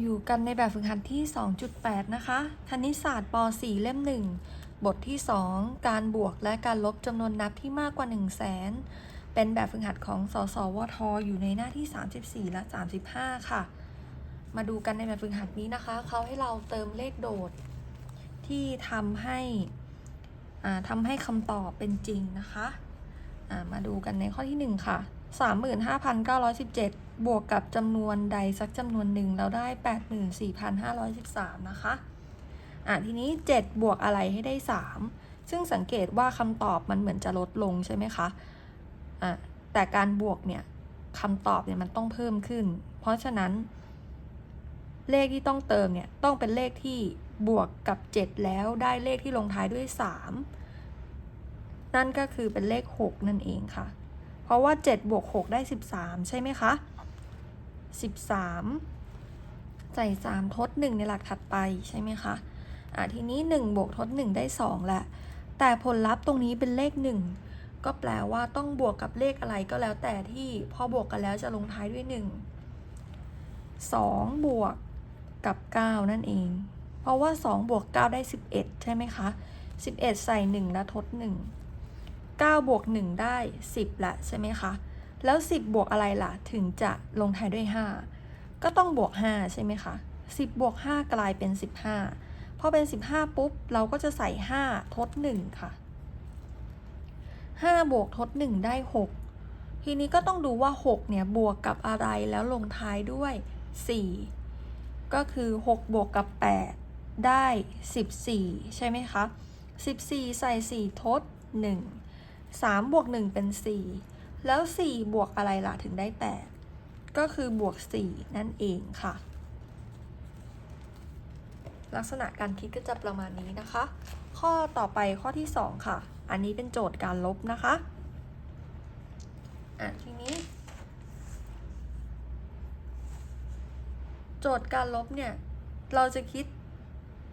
อยู่กันในแบบฝึกหัดที่ 2.8 นะคะ คณิตศาสตร์ป .4 เล่ม 1 บทที่ 2 การบวกและการลบจำนวนนับที่มากกว่า 1 0 0 0 0แสนเป็นแบบฝึกหัดของสสวทอยู่ในหน้าที่ 34 และ 35 ค่ะ มาดูกันในแบบฝึกหัดนี้นะคะ เขาให้เราเติมเลขโดด ที่ทำให้ทำให้คำตอบเป็นจริงนะคะ มาดูกันในข้อที่ 1 ค่ะ 35,917 บวกกับจำนวนใดสักจำนวนหนึ่งเราได้ 84,513 นะคะ อะทีนี้ 7 บวกอะไรให้ได้ 3 ซึ่งสังเกตว่าคำตอบมันเหมือนจะลดลงใช่ไหมคะ อะแต่การบวกเนี่ยคำตอบเนี่ยมันต้องเพิ่มขึ้น เพราะฉะนั้น เลขที่ต้องเติมเนี่ยต้องเป็นเลขที่บวกกับ 7 แล้วได้เลขที่ลงท้ายด้วย 3 นั่นก็คือเป็นเลข 6 นั่นเองค่ะ เพราะว่า7บวก6ได้ 13 ใช่ไหมคะ 13 ใส่ 3 ทด 1 ในหลักถัดไปใช่ไหมคะอะทีนี้ 1 บวกทด 1 ได้ 2 แหละ แต่ผลลัพธ์ตรงนี้เป็นเลข 1 ก็แปลว่าต้องบวกกับเลขอะไรก็แล้วแต่ที่พอบวกกันแล้วจะลงท้ายด้วย 1 2 บวกกับ 9 นั่นเอง เพราะว่า 2 บวก 9 ได้ 11 ใช่ไหมคะ 11 ใส่ 1 แล้วทด 1 9 บวก 1 ได้ 10 ละใช่ไหมคะ แล้ว 10 บวกอะไรล่ะ ถึงจะลงท้ายด้วย 5 ก็ต้องบวก 5 ใช่ไหมคะ 10 บวก 5 กลายเป็น 15 พอเป็น 15 ปุ๊บ เราก็จะใส่ 5 ทด 1 ค่ะ 5 บวกทด 1 ได้ 6 ทีนี้ก็ต้องดูว่า 6 เนี่ย บวกกับอะไรแล้วลงท้ายด้วย 4 ก็คือ 6 บวกกับ 8 ได้ 14 ใช่ไหมคะ 14 ใส่ 4 ทด 1 3บวก1เป็น 4 แล้ว 4 บวกอะไรล่ะถึงได้ 8 ก็คือบวก 4 นั่นเองค่ะ ลักษณะการคิดก็จะประมาณนี้นะคะ ข้อต่อไปข้อที่ 2 ค่ะ อันนี้เป็นโจทย์การลบนะคะอะทีนี้ โจทย์การลบเนี่ย เราจะคิด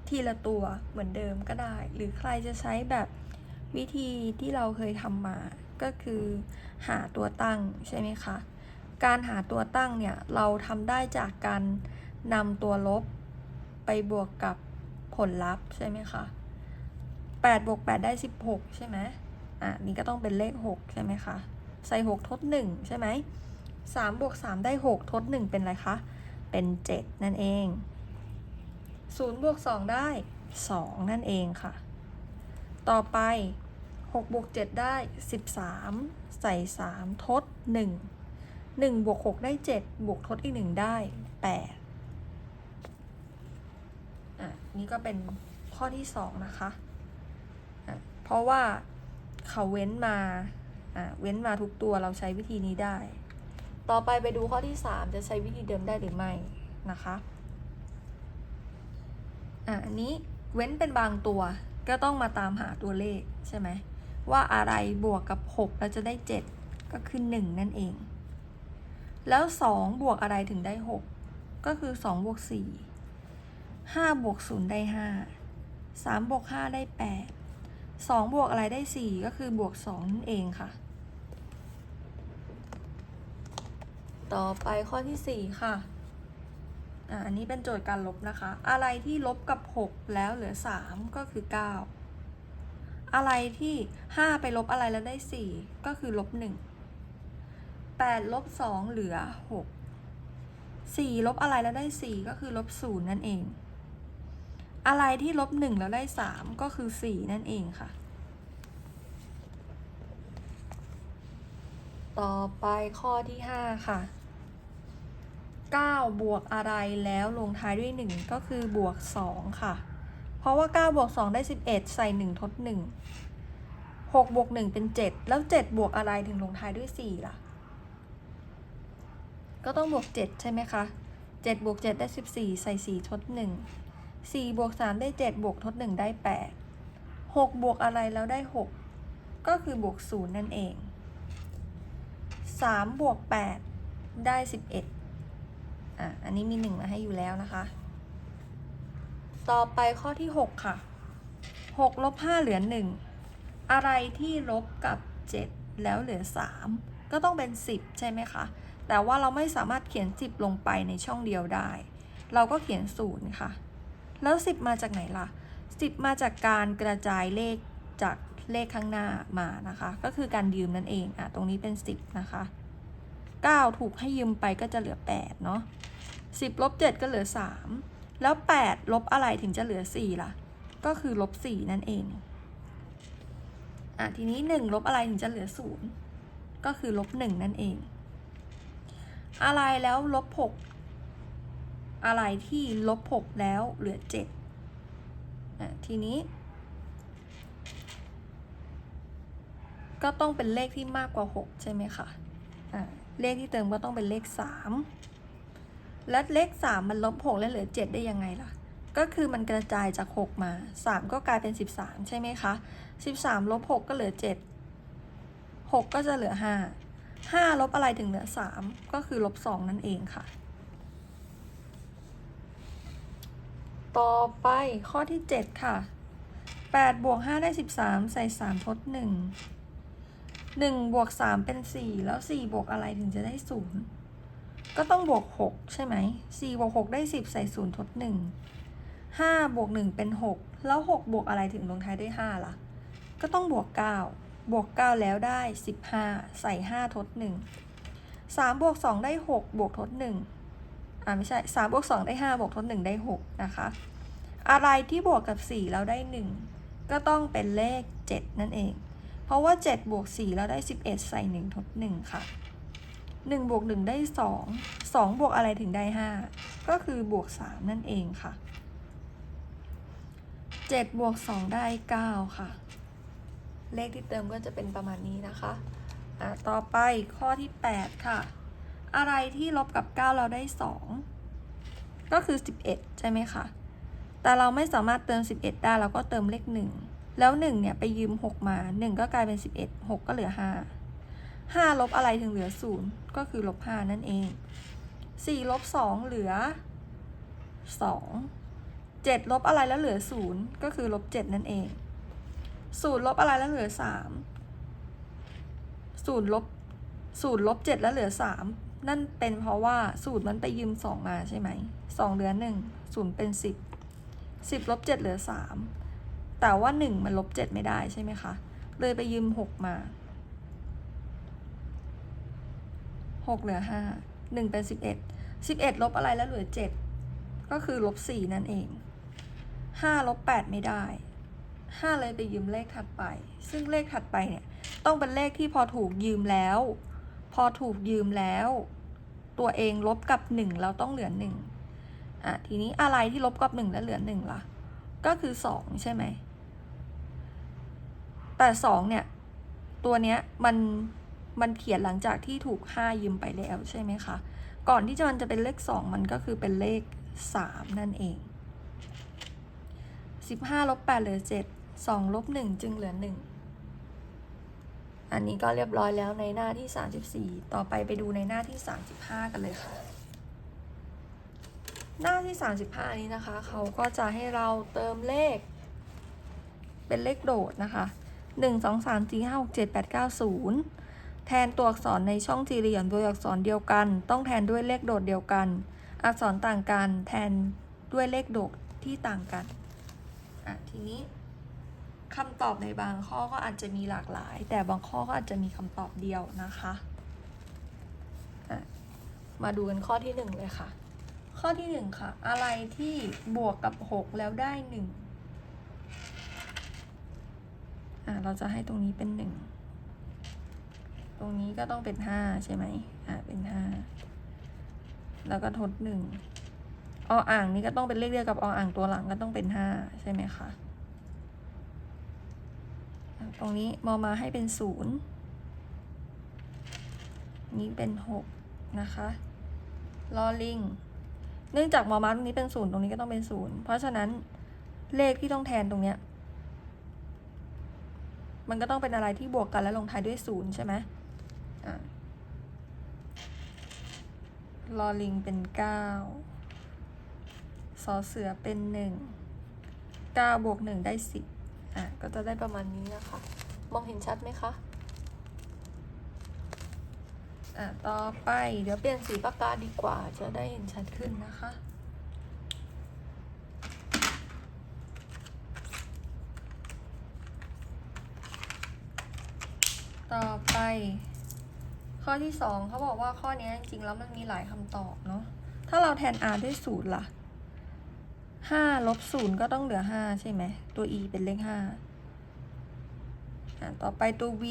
ทีละตัวเหมือนเดิมก็ได้ หรือใครจะใช้แบบ วิธีที่เราเคยทำมาก็คือหาตัวตั้งใช่ไหมคะ การหาตัวตั้งเนี่ยเราทำได้จากการนำตัวลบไปบวกกับผลลัพธ์ใช่ไหมคะ8บวก8ได้ 16 ใช่ไหมอะนี่ก็ต้องเป็นเลข 6 ใช่ไหมคะ ใส่ 6 ทด 1 ใช่ไหม3บวก3ได้ 6 ทด 1 เป็นอะไรคะ เป็น 7 นั่นเอง0บวก2ได้ 2 นั่นเองค่ะ ต่อไป6บวก7ได้ 13 ใส่ 3 ทด 1 1บวก6ได้ 7 บวกทดอีก 1 ได้ 8 อะ นี่ก็เป็นข้อที่ 2 นะคะ อะ เพราะว่าเขาเว้นมา อะ เว้นมาทุกตัวเราใช้วิธีนี้ได้ ต่อไปไปดูข้อที่ 3 จะใช้วิธีเดิมได้หรือไม่นะคะ อะ อันนี้เว้นเป็นบางตัว ก็ต้องมาตามหาตัวเลขใช่ไหมว่าอะไรบวกกับ 6 แล้วจะได้ 7 ก็คือ 1 นั่นเอง แล้ว 2 บวกอะไรถึงได้ 6 ก็คือ 2 บวก 4 5 บวก 0 ได้ 5 3 บวก 5 ได้ 8 2 บวกอะไรได้ 4 ก็คือบวก 2 นั่นเองค่ะ ต่อไปข้อที่ 4 ค่ะ อันนี้เป็นโจทย์การลบนะคะ อะไรที่ลบกับ 6 แล้วเหลือ 3 ก็คือ 9 อะไรที่ 5 ไปลบอะไรแล้วได้ 4 ก็คือลบ 1 8 ลบ 2 เหลือ 6 4 ลบอะไรแล้วได้ 4 ก็คือลบ 0 นั่นเอง อะไรที่ลบ 1 แล้วได้ 3 ก็คือ 4 นั่นเองค่ะ ต่อไปข้อที่ 5 ค่ะ 9 บวกอะไรแล้วลงท้ายด้วย 1 ก็คือบวก 2 ค่ะ เพราะว่า 9 บวก 2 ได้ 11 ใส่ 1 ทด 1 6 บวก 1 เป็น 7 แล้ว 7 บวกอะไรถึงลงท้ายด้วย 4 ล่ะ ก็ต้องบวก 7 ใช่ไหมคะ 7 บวก 7 ได้ 14 ใส่ 4 ทด 1 4 บวก 3 ได้ 7 บวกทด 1 ได้ 8 6 บวกอะไรแล้วได้ 6 ก็คือบวก 0 นั่นเอง 3 บวก 8 ได้ 11 อะอันนี้มีหนึ่งมาให้อยู่แล้วนะคะ ต่อไปข้อที่6ค่ะ6ลบ5เหลือ1อะไรที่ลบกับ7แล้วเหลือ3ก็ต้องเป็น10ใช่ไหมคะแต่ว่าเราไม่สามารถเขียน10ลงไปในช่องเดียวได้ เราก็เขียนศูนย์ค่ะ แล้วสิบมาจากไหนล่ะสิบมาจากการกระจายเลขจากเลขข้างหน้ามานะคะ ก็คือการยืมนั่นเองอะตรงนี้เป็นสิบนะคะเก้าถูกให้ยืมไปก็จะเหลือแปดเนาะ สิบลบเจ็ดก็เหลือสามแล้วแปดลบอะไรถึงจะเหลือสี่ล่ะ ก็คือลบสี่นั่นเอง อะ ทีนี้หนึ่งลบอะไรถึงจะเหลือศูนย์ก็คือลบหนึ่งนั่นเอง อะไรแล้วลบหกอะไรที่ลบหกแล้วเหลือเจ็ดอะ ทีนี้ ก็ต้องเป็นเลขที่มากกว่าหกใช่ไหมคะ อะ เลขที่เติมก็ต้องเป็นเลขสาม และเลขสามมันลบหกแล้วเหลือเจ็ดได้ยังไงล่ะ ก็คือมันกระจายจากหกมาสามก็กลายเป็นสิบสามใช่ไหมคะสิบสามลบหกก็เหลือเจ็ดหกก็จะเหลือห้าห้าลบอะไรถึงเหลือสามก็คือลบสองนั่นเองค่ะ ต่อไปข้อที่ 7 ค่ะ 8บวก5ได้ 13 ใส่ 3 ทด 1 1บวก3เป็น 4 แล้ว 4 บวกอะไรถึงจะได้ 0 ก็ต้องบวก 6 ใช่ไหม4บวก 6 ได้ 10 ใส่0ทด 1 5บวก1เป็น 6 แล้ว 6 บวกอะไรถึงลงท้ายด้วย5ล่ะ ก็ต้องบวก 9 บวก 9 แล้วได้ 15 ใส่ 5 ทด 1 3บวก2ได้ 6 บวกทด 1 อ่าไม่ใช่สามบวกสองได้ห้าบวกทดหนึ่งได้หกนะคะ อะไรที่บวกกับสี่แล้วได้หนึ่งก็ต้องเป็นเลขเจ็ดนั่นเอง เพราะว่าเจ็ดบวกสี่แล้วได้สิบเอ็ดใส่หนึ่งทดหนึ่งค่ะ หนึ่งบวกหนึ่งได้สองสองบวกอะไรถึงได้ห้าก็คือบวกสามนั่นเองค่ะเจ็ดบวกสองได้เก้าค่ะ เลขที่เติมก็จะเป็นประมาณนี้นะคะอะต่อไปข้อที่แปดค่ะ อะไรที่ลบกับ 9 เราได้ 2 ก็คือ 11 ใช่ไหมคะแต่เราไม่สามารถเติม 11 ได้เราก็เติมเลข 1 แล้ว 1 เนี่ย ไปยืม 6 มา 1 ก็กลายเป็น 11 6 ก็เหลือ 5 5 ลบอะไรถึงเหลือ 0 ก็คือลบ 5 นั่นเอง 4 ลบ 2 เหลือ 2 7 ลบอะไรแล้วเหลือ 0 ก็คือลบ 7 นั่นเอง 0 ลบอะไรแล้วเหลือ 3 0 ลบ 0 ลบ 7 แล้วเหลือ 3 นั่นเป็นเพราะว่าสูตรมันไปยืมสองมาใช่ไหมสองเหลือหนึ่งศูนย์เป็นสิบสิบลบเจ็ดเหลือสามแต่ว่าหนึ่งมันลบเจ็ดไม่ได้ใช่ไหมคะ เลยไปยืมหกมา หกเหลือห้าหนึ่งเป็นสิบเอ็ดสิบเอ็ดลบอะไรแล้วเหลือเจ็ดก็คือลบสี่นั่นเองห้าลบแปดไม่ได้ห้าเลยไปยืมเลขถัดไป ซึ่งเลขถัดไปเนี่ยต้องเป็นเลขที่พอถูกยืมแล้ว พอถูกยืมแล้ว ตัวเองลบกับหนึ่งเราต้องเหลือหนึ่งอะทีนี้อะไรที่ลบกับหนึ่งแล้วเหลือหนึ่งล่ะ ก็คือสองใช่ไหมแต่สองเนี่ยตัวเนี้ยมัน มันเขียนหลังจากที่ถูกห้ายืมไปแล้วใช่ไหมคะ ก่อนที่จะมันจะเป็นเลขสองมันก็คือเป็นเลขสามนั่นเองสิบห้าลบแปดเหลือเจ็ดสองลบหนึ่งจึงเหลือหนึ่งอันนี้ก็เรียบร้อยแล้วในหน้าที่ 34 ต่อไปไปดูในหน้าที่ 35 กันเลยค่ะ หน้าที่ 35 นี้นะคะ เขาก็จะให้เราเติมเลข เป็นเลขโดดนะคะ 1 2 3 4 5 6 7 8 9 0 แทนตัวอักษรในช่องสี่เหลี่ยมโดยอักษรเดียวกัน ต้องแทนด้วยเลขโดดเดียวกัน อักษรต่างกันแทนด้วยเลขโดดที่ต่างกันอะทีนี้คำตอบในบางข้อก็อาจจะมีหลากหลาย แต่บางข้อก็อาจจะมีคำตอบเดียวนะคะอะมาดูกันข้อที่หนึ่งเลยค่ะ ข้อที่หนึ่งค่ะ อะไรที่บวกกับหกแล้วได้หนึ่งอะเราจะให้ตรงนี้เป็นหนึ่ง ตรงนี้ก็ต้องเป็นห้าใช่ไหมอะเป็นห้าแล้วก็ทดหนึ่งออ่างนี้ก็ต้องเป็นเลขเดียวกับออ่างตัวหลังก็ต้องเป็นห้าใช่ไหมคะตรงนี้มอมาให้เป็นศูนย์นี้เป็นหกนะคะลอลิงเนื่องจากมอมาตรงนี้เป็นศูนย์ตรงนี้ก็ต้องเป็นศูนย์เพราะฉะนั้นเลขที่ต้องแทนตรงเนี้ยมันก็ต้องเป็นอะไรที่บวกกันแล้วลงท้ายด้วยศูนย์ใช่ไหม ลอลิงเป็นเก้าสอเสือเป็นหนึ่งเก้าบวกหนึ่งได้สิบอะ ก็จะได้ประมาณนี้นะคะ มองเห็นชัดไหมคะ อะ ต่อไปเดี๋ยวเปลี่ยนสีปากกาดีกว่า จะได้เห็นชัดขึ้นนะคะต่อไป ข้อที่สองเขาบอกว่าข้อนี้จริงๆแล้วมันมีหลายคำตอบเนาะถ้าเราแทน r ด้วยศูนย์ล่ะห้าลบศูนย์ก็ต้องเหลือห้าใช่ไหม ตัว e เป็นเลขห้าอะต่อไปตัว v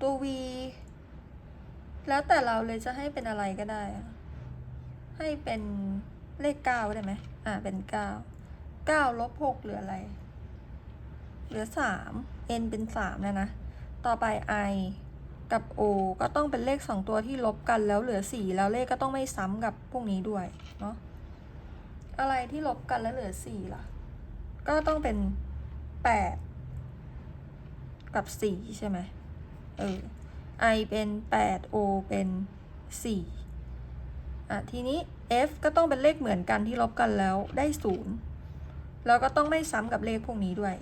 ตัว v แล้วแต่เราเลยจะให้เป็นอะไรก็ได้ ให้เป็นเลขเก้าได้ไหมอ่าเป็นเก้าเก้าลบหกเหลืออะไร เหลือสาม n เป็นสามนะนะ ต่อไป i กับ o ก็ต้องเป็นเลขสองตัวที่ลบกันแล้วเหลือสี่แล้วเลขก็ต้องไม่ซ้ำกับพวกนี้ด้วยเนาะอะไรที่ลบกันแล้วเหลือสี่ล่ะ ก็ต้องเป็นแปดกับสี่ใช่ไหมเออ i เป็นแปด o เป็นสี่อะ ทีนี้ f ก็ต้องเป็นเลขเหมือนกันที่ลบกันแล้วได้ศูนย์แล้วก็ต้องไม่ซ้ำกับเลขพวกนี้ด้วย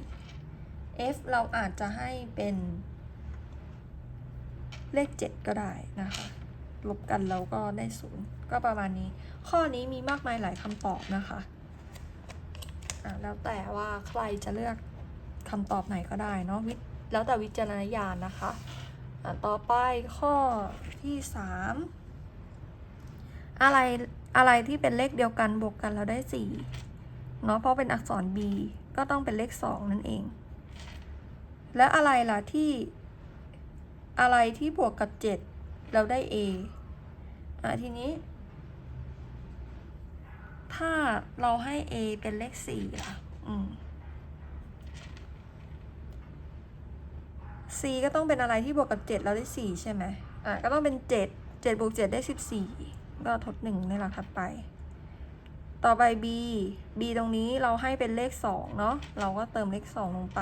f เราอาจจะให้เป็น เลข 7 ก็ได้นะคะลบกันแล้วก็ได้ศูนย์ก็ประมาณนี้ ข้อนี้มีมากมายหลายคำตอบนะคะะแล้วแต่ว่าใครจะเลือกคำตอบไหนก็ได้เนาะวิแล้วแต่วิจารณญาณนะคะะต่อไปข้อที่ 3 อะไรอะไรที่เป็นเลขเดียวกันบวกกันแล้วได้4เนาะเพราะเป็นอักษร b ก็ต้องเป็นเลข 2 นั่นเอง แล้วอะไรล่ะที่ อะไรที่บวกกับ 7 เราได้ a อะทีนี้ ถ้าเราให้ a เป็นเลข4ล่ะอืม c ก็ต้องเป็นอะไรที่บวกกับ 7 เราได้ 4 ใช่ไหมอะก็ต้องเป็น 7 7บวก7ได้ 14 ก็ทด1ในหลักถัดไป ต่อไป b b ตรงนี้เราให้เป็นเลข 2 เนาะเราก็เติมเลข 2 ลงไป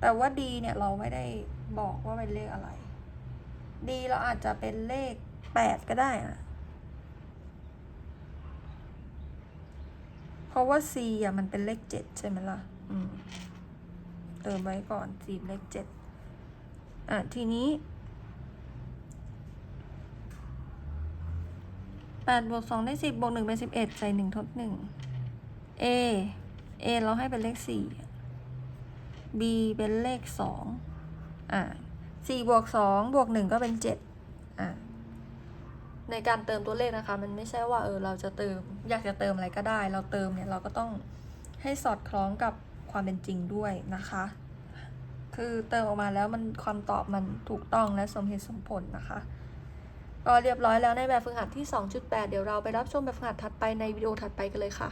แต่ว่า d เนี่ย เราไม่ได้ บอกว่าเป็นเลขอะไร d เราอาจจะเป็นเลข8ก็ได้อะเพราะว่า c อะมันเป็นเลข7ใช่ไหมล่ะ อืม เติมไว้ก่อน c เป็นเลข7อะ ทีนี้8บวก2ได้10บบวก1เป็น11ใส่1ทด1 a a เราให้เป็นเลข4 b เป็นเลข2อ่่า4บวก2บวก1ก็เป็น7อ่าในการเติมตัวเลขนะคะ มันไม่ใช่ว่าเออเราจะเติม อยากจะเติมอะไรก็ได้ เราเติมเนี่ยเราก็ต้องให้สอดคล้องกับความเป็นจริงด้วยนะคะ คือเติมออกมาแล้วมันความตอบมันถูกต้องและสมเหตุสมผลนะคะก็เรียบร้อยแล้วในแบบฝึกหัดที่ 2.8 เดี๋ยวเราไปรับชมแบบฝึกหัดถัดไปในวิดีโอถัดไปกันเลยค่ะ